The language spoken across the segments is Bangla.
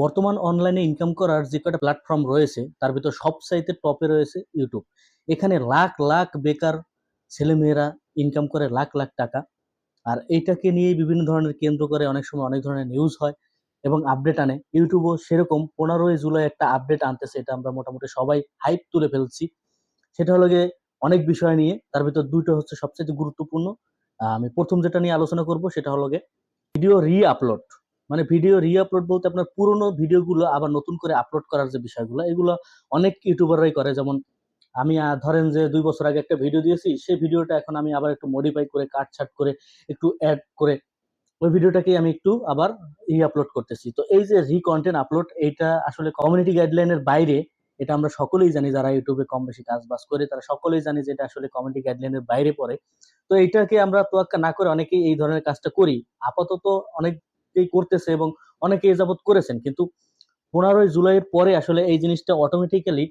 বর্তমান অনলাইনে ইনকাম করার যে কটা প্ল্যাটফর্ম রয়েছে, তার ভিতর সবচাইতে টপে রয়েছে ইউটিউব এখানে লাখ লাখ বেকার ছেলেমেয়েরা ইনকাম করে লাখ লাখ টাকা। আর এইটাকে নিয়ে বিভিন্ন ধরনের কেন্দ্র করে অনেক সময় অনেক ধরনের নিউজ হয় এবং আপডেট আনে। ইউটিউবও সেরকম পনেরোই জুলাই একটা আপডেট আনতেছে, এটা আমরা মোটামুটি সবাই হাইপ তুলে ফেলছি। সেটা হলো গিয়ে অনেক বিষয় নিয়ে, তার ভিতর দুইটা হচ্ছে সবচেয়ে গুরুত্বপূর্ণ। আমি প্রথম যেটা নিয়ে আলোচনা করব সেটা হলো গিয়ে ভিডিও রি আপলোড মানে ভিডিও রি আপলোড বলতে আপনার পুরোনো ভিডিওগুলো আবার নতুন করে আপলোড করার যে বিষয়গুলো, এগুলো অনেক ইউটিউবাররাই করে। যেমন আমি ধরেন যে দুই বছর আগে একটা ভিডিও দিয়েছি, সেই ভিডিওটা এখন আমি আবার একটু মডিফাই করে কাটছাট করে, একটু অ্যাড করে, ওই ভিডিওটাকে আমি একটু আবার রি আপলোড করতেছি। তো এই যে রি কন্টেন্ট আপলোড এটা আসলে কমিউনিটি গাইডলাইনের বাইরে, এটা আমরা সকলেই জানি যারা ইউটিউবে কম বেশি কাজ বাজ করে, তারা সকলেই জানি যে এটা আসলে কমিউনিটি গাইডলাইনের বাইরে পড়ে। তো এইটাকে আমরা তোয়াক্কা না করে অনেকেই এই ধরনের কাজটা করি। আপাতত অনেকেই করতেছে এবং অনেকে এ যাবৎ করেছেন। কিন্তু পনেরোই জুলাইয়ের পরে আসলে এই জিনিসটা অটোমেটিক্যালি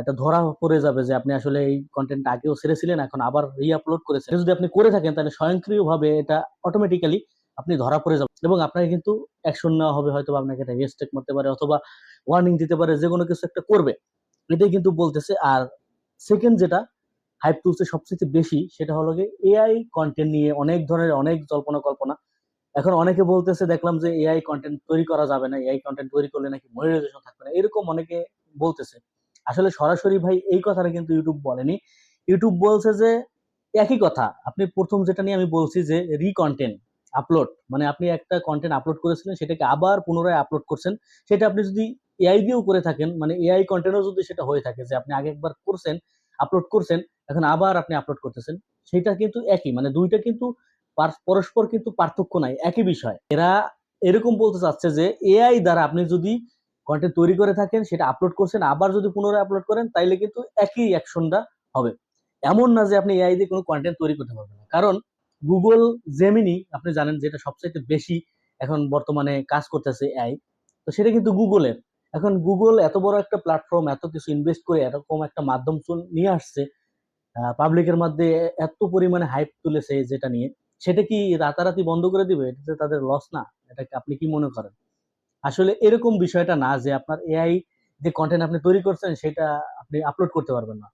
এটা ধরা পড়ে যাবে যে আপনি আসলে এই কন্টেন্ট আগেও ছেড়েছিলেন, এখন আবার রি আপলোড করেছেন যদি আপনি করে থাকেন, তাহলে স্বয়ংক্রিয়ভাবে এটা অটোমেটিক্যালি আপনি ধরা পড়ে যাবেন এবং আপনাকে কিন্তু অ্যাকশন নেওয়া হবে হয়তো আপনাকে এটা রেস্টেক করতে পারে, অথবা ওয়ার্নিং দিতে পারে, যে কোনো কিছু একটা করবে। এটাই কিন্তু বলতেছে, আর সেকেন্ড যেটা হাইপ তুলছে সবচেয়ে বেশি, সেটা হলো গিয়ে এআই কন্টেন্ট নিয়ে অনেক ধরনের অনেক জল্পনা কল্পনা এখন অনেকে বলতেছে, দেখলাম যে এআই কন্টেন্ট তৈরি করা যাবে না এআই কন্টেন্ট তৈরি করলে নাকি মনিটাইজেশন থাকবে না। এরকম অনেকে বলতেছে। আসলে সরাসরি ভাই, এই কথাটা কিন্তু ইউটিউব বলেনি। ইউটিউব বলছে যে, একই কথা, আপনি প্রথম যেটা নিয়ে আমি বলছি যে রি কন্টেন্ট আপলোড মানে আপনি একটা কন্টেন্ট আপলোড করেছিলেন, সেটাকে আবার পুনরায় আপলোড করছেন, সেটা আপনি যদি এআই দিয়েও করে থাকেন মানে এআই কন্টেন্টও যদি সেটা হয়ে থাকে যে আপনি আগে একবার করছেন আপলোড করছেন, এখন আবার আপনি আপলোড করতেছেন, সেটা কিন্তু একই মানে দুইটা কিন্তু পরস্পর কিন্তু পার্থক্য নাই, একই বিষয়। এরা এরকম বলতে চাচ্ছে যে এআই দ্বারা আপনি যদি কন্টেন্ট তৈরি করে থাকেন, সেটা আপলোড করছেন, আবার যদি পুনরায় আপলোড করেন, তাইলে কিন্তু একই অ্যাকশনটা হবে। এমন না যে আপনি এআই দিয়ে কোনো কন্টেন্ট তৈরি করতে পারবেন না। কারণ গুগল জেমিনি আপনি জানেন যেটা সবচাইতে বেশি এখন বর্তমানে কাজ করতেছে এআই তো সেটা কিন্তু গুগলের এখন গুগল এত বড় একটা প্ল্যাটফর্ম এত কিছু ইনভেস্ট করে এরকম একটা মাধ্যম নিয়ে আসছে পাবলিকের মধ্যে এত পরিমাণে হাইপ তুলেছে যেটা নিয়ে। সেটা কি রাতারাতি বন্ধ করে দিবে? এটা তাদের লস না। এটাকে আপনি কি মনে করেন? আসলে এরকম বিষয়টা না যে আপনার এআই যে কন্টেন্ট আপনি তৈরি করছেন সেটা আপনি আপলোড করতে পারবেন না।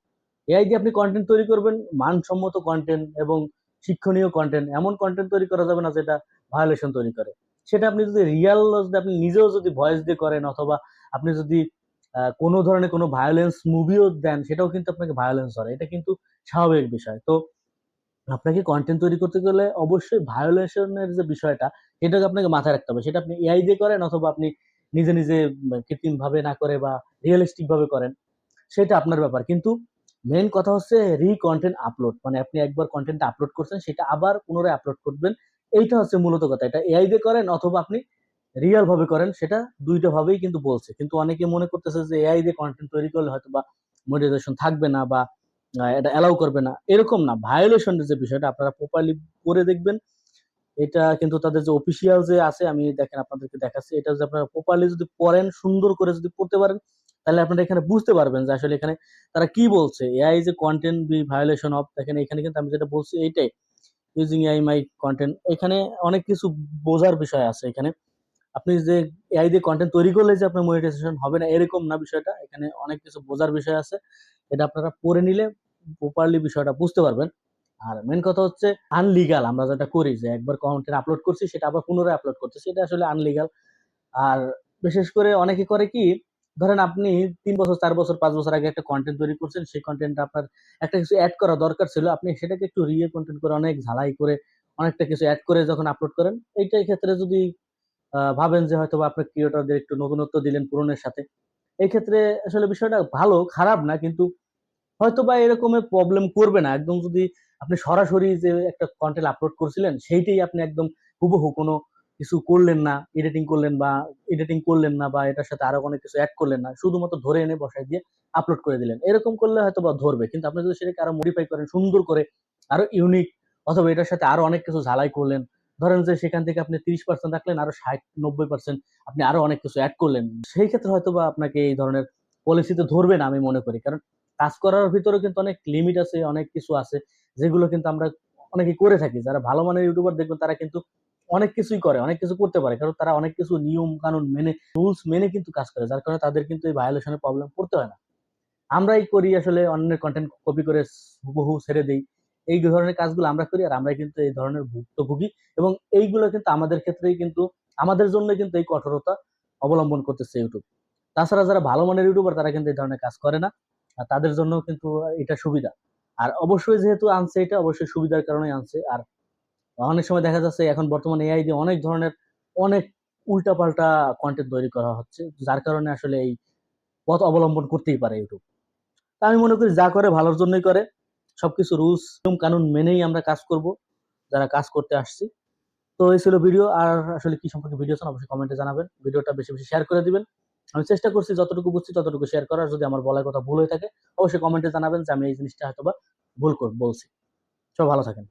এআই দিয়ে আপনি কন্টেন্ট তৈরি করবেন, মানসম্মত কন্টেন্ট এবং শিক্ষণীয় কন্টেন্ট এমন কন্টেন্ট তৈরি করা যাবে না যেটা ভায়োলেশন তৈরি করে। সেটা আপনি যদি রিয়াল যদি আপনি নিজেও যদি ভয়েস দিয়ে করেন অথবা আপনি যদি কোনো ধরনের কোনো ভায়োলেন্স মুভিও দেন, সেটাও কিন্তু আপনাকে ভায়োলেন্স ধরে। এটা কিন্তু স্বাভাবিক বিষয়। তো আপনাকে কন্টেন্ট তৈরি করতে গেলে অবশ্যই ভায়োলেশনের যে বিষয়টা, সেটাকে আপনাকে মাথায় রাখতে হবে। সেটা আপনি এআই দিয়ে করেন অথবা আপনি নিজে নিজে কৃত্রিম ভাবে না করে বা রিয়েলিস্টিক ভাবে করেন, সেটা আপনার ব্যাপার। কিন্তু মেন কথা হচ্ছে রি কন্টেন্ট আপলোড মানে আপনি একবার কন্টেন্ট আপলোড করছেন, সেটা আবার পুনরায় আপলোড করবেন। এইটা হচ্ছে মূলত কথা। এটা এআই দিয়ে করেন অথবা আপনি রিয়েল ভাবে করেন, সেটা দুইটা ভাবেই কিন্তু বলছে। কিন্তু অনেকে মনে করতেছে যে এআই দিয়ে কন্টেন্ট তৈরি করলে হয়তো বা মনিটাইজেশন থাকবে না বা এটা অ্যালাউ করবে না। এরকম না ভায়োলেশনের যে বিষয়টা, আপনারা প্রপারলি করে দেখবেন। এটা কিন্তু তাদের যে অফিসিয়াল যে আছে, আমি দেখেন আপনাদেরকে দেখাচ্ছি, এটা যদি আপনারা প্রপারলি যদি পড়েন, সুন্দর করে যদি পড়তে পারেন, তাহলে আপনারা এখানে বুঝতে পারবেন যে আসলে এখানে তারা কি বলছে। এআই যে কন্টেন্ট বি ভায়োলেশন অফ দেখেন এখানে কিন্তু আমি যেটা বলছি এইটাই ইউজিং এআই মাই কন্টেন্ট এখানে অনেক কিছু বোঝার বিষয় আছে এখানে। আপনি যে এআই দিয়ে কন্টেন্ট তৈরি করলে যে আপনার মনিটাইজেশন হবে না, এরকম না বিষয়টা। এখানে অনেক কিছু বোঝার বিষয় আছে। এটা আপনারা পড়ে নিলে প্রপারলি বিষয়টা বুঝতে পারবেন। আর মেন কথা হচ্ছে আনলিগাল আমরা যেটা করি যে একবার কন্টেন্ট আপলোড করছি, সেটা আবার পুনরায় আপলোড করতেছি, এটা আসলে আনলিগাল আর বিশেষ করে অনেকে করে কি, ধরেন আপনি তিন বছর, চার বছর, পাঁচ বছর আগে একটা কন্টেন্ট তৈরি করছেন, সেই কন্টেন্ট আপনার একটা কিছু অ্যাড করা দরকার ছিল, আপনি সেটাকে একটু রিয়ে কন্টেন্ট করে, অনেক ঝালাই করে, অনেকটা কিছু অ্যাড করে যখন আপলোড করেন এইটাই ক্ষেত্রে যদি ভাবেন যে হয়তো আপনার ক্রিয়েটরদের একটু নতুনত্ব দিলেন পুরনের সাথে এই ক্ষেত্রে আসলে বিষয়টা ভালো, খারাপ না, কিন্তু হয়তো বা এরকমের প্রবলেম করবে না। একদম যদি আপনি সরাসরি যে একটা কন্টেন্ট আপলোড করছিলেন, সেইটাই আপনি একদম হুবহু কোনো কিছু করলেন না এডিটিং করলেন বা এডিটিং করলেন না বা এটার সাথে আরও অনেক কিছু অ্যাড করলেন না, শুধুমাত্র ধরে এনে বসাই দিয়ে আপলোড করে দিলেন। এরকম করলে হয়তো বা ধরবে, কিন্তু আপনি যদি সেটাকে আরও মডিফাই করেন, সুন্দর করে, আরও ইউনিক অথবা এটার সাথে আরও অনেক কিছু ঝালাই করলেন ধরেন যে সেখান থেকে আপনি তিরিশ পার্সেন্ট রাখলেন, আরও ষাট, নব্বই পার্সেন্ট আপনি আরও অনেক কিছু অ্যাড করলেন। সেই ক্ষেত্রে হয়তো বা আপনাকে এই ধরনের পলিসিতে ধরবে না, আমি মনে করি। কারণ কাজ করার ভিতরে কিন্তু অনেক লিমিট আছে, অনেক কিছু আছে, যেগুলো কিন্তু আমরা অনেকে করে থাকি। যারা ভালো মানের ইউটিউবার দেখবেন, তারা কিন্তু অনেক কিছুই করে, অনেক কিছু করতে পারে। কারণ তারা অনেক কিছু নিয়ম, কানুন মেনে রুলস মেনে কিন্তু কাজ করে, যার কারণে তাদের কিন্তু এই ভায়োলেশনের প্রবলেম পড়তে হয় না। আমরাই করি আসলে অন্যের কন্টেন্ট কপি করে হুবহু ছেড়ে দেই। এই ধরনের কাজগুলো আমরা করি আর আমরাই কিন্তু এই ধরনের ভুক্তভোগী এবং এইগুলো কিন্তু আমাদের ক্ষেত্রেই কিন্তু আমাদের জন্য কিন্তু এই কঠোরতা অবলম্বন করতেছে ইউটিউব তাছাড়া যারা ভালো মানের ইউটিউবার তারা কিন্তু এই ধরনের কাজ করে না, আর তাদের জন্য কিন্তু এটা সুবিধা। আর অবশ্যই যেহেতু আনছে এটা, অবশ্যই সুবিধার কারণে আনছে। আর অনেক সময় দেখা যাচ্ছে এখন বর্তমানে এআই দিয়ে অনেক ধরনের অনেক উল্টাপাল্টা কন্টেন্ট তৈরি করা হচ্ছে, যার কারণে আসলে এই পথ অবলম্বন করতেই পারে ইউটিউব তা আমি মনে করি যা করে ভালোর জন্যই করে সবকিছু রুলস নিয়ম কানুন মেনেই আমরা কাজ করব, যারা কাজ করতে আসছি। তো এই ছিল ভিডিও আর আসলে কি সম্পর্কে ভিডিও চান অবশ্যই কমেন্টে জানাবেন। ভিডিওটা বেশি বেশি শেয়ার করে দিবেন। আমি চেষ্টা করছি যতটুকু বুঝছি ততটুকু শেয়ার করার। যদি আমার বলার কথা ভুল হয়ে থাকে, অবশ্যই কমেন্টে জানাবেন যে আমি এই জিনিসটা হয়তো বা ভুল বলছি। সব ভালো থাকেন।